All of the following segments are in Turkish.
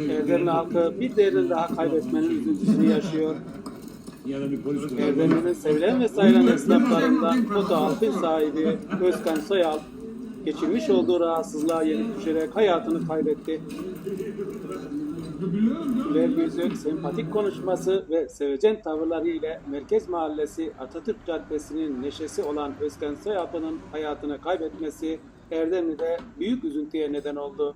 Erdemli halkı bir değerini daha kaybetmenin üzüntüsünü yaşıyor. Erdemli'nin sevilen ve sayılan esnaflarından Foto Alp'in sahibi Özkan Soyal geçirmiş olduğu rahatsızlığa yenik düşerek hayatını kaybetti. Güler yüzü, sempatik konuşması ve sevecen tavırları ile Merkez Mahallesi Atatürk Caddesi'nin neşesi olan Özkan Soyalp'ın hayatını kaybetmesi Erdemli'de büyük üzüntüye neden oldu.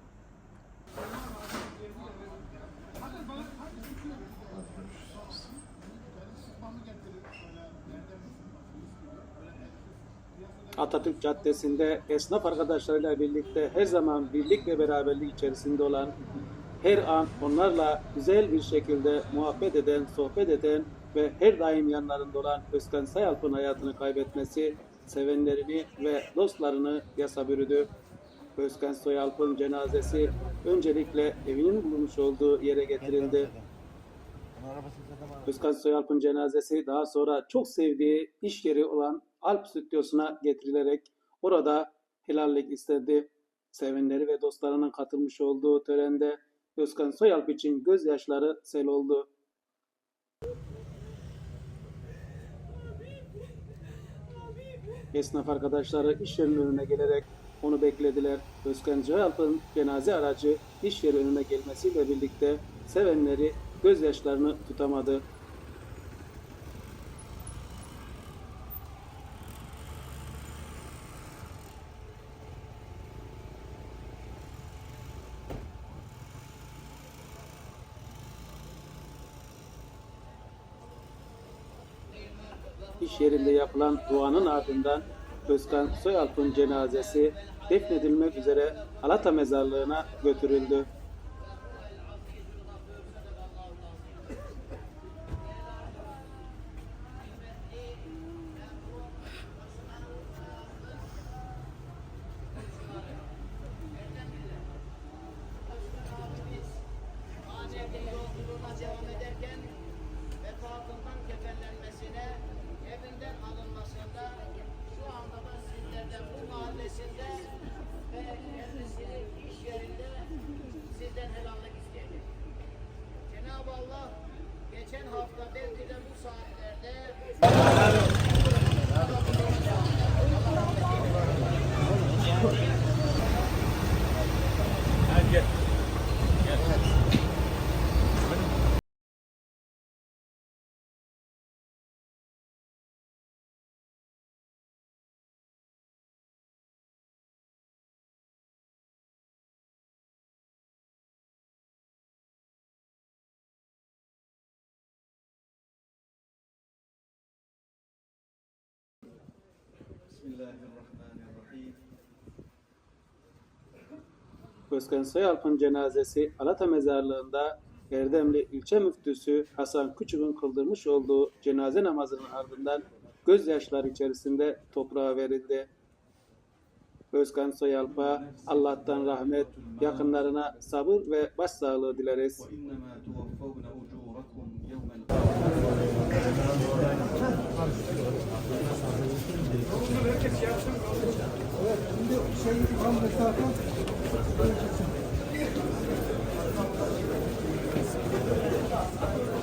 Atatürk Caddesi'nde esnaf arkadaşlarıyla birlikte her zaman birlik ve beraberlik içerisinde olan, her an onlarla güzel bir şekilde muhabbet eden, sohbet eden ve her daim yanlarında olan Özkan Sayalp'ın hayatını kaybetmesi, sevenlerini ve dostlarını yasa bürüdü. Özkan Soyalp'ın cenazesi öncelikle evinin bulunmuş olduğu yere getirildi. Özkan Soyalp'ın cenazesi daha sonra çok sevdiği iş yeri olan Alp Stüdyosu'na getirilerek orada helallik istedi. Sevenleri ve dostlarının katılmış olduğu törende Özkan Soyalp için gözyaşları sel oldu. Esnaf arkadaşları iş yerinin önüne gelerek onu beklediler. Özkan Soyalp'ın cenaze aracı iş yeri önüne gelmesiyle birlikte sevenleri gözyaşlarını tutamadı. İş yerinde yapılan duanın ardından Özkan Soyalp'ın cenazesi defnedilmek üzere Alata mezarlığına götürüldü. بسم الله الرحمن Özkan Sayalp'ın cenazesi Alata Mezarlığı'nda Erdemli ilçe müftüsü Hasan Küçük'ün kıldırmış olduğu cenaze namazının ardından gözyaşları içerisinde toprağa verildi. Özkan Soyalpa Allah'tan rahmet, yakınlarına sabır ve başsağlığı dileriz. Herkes yapsın. Thank you.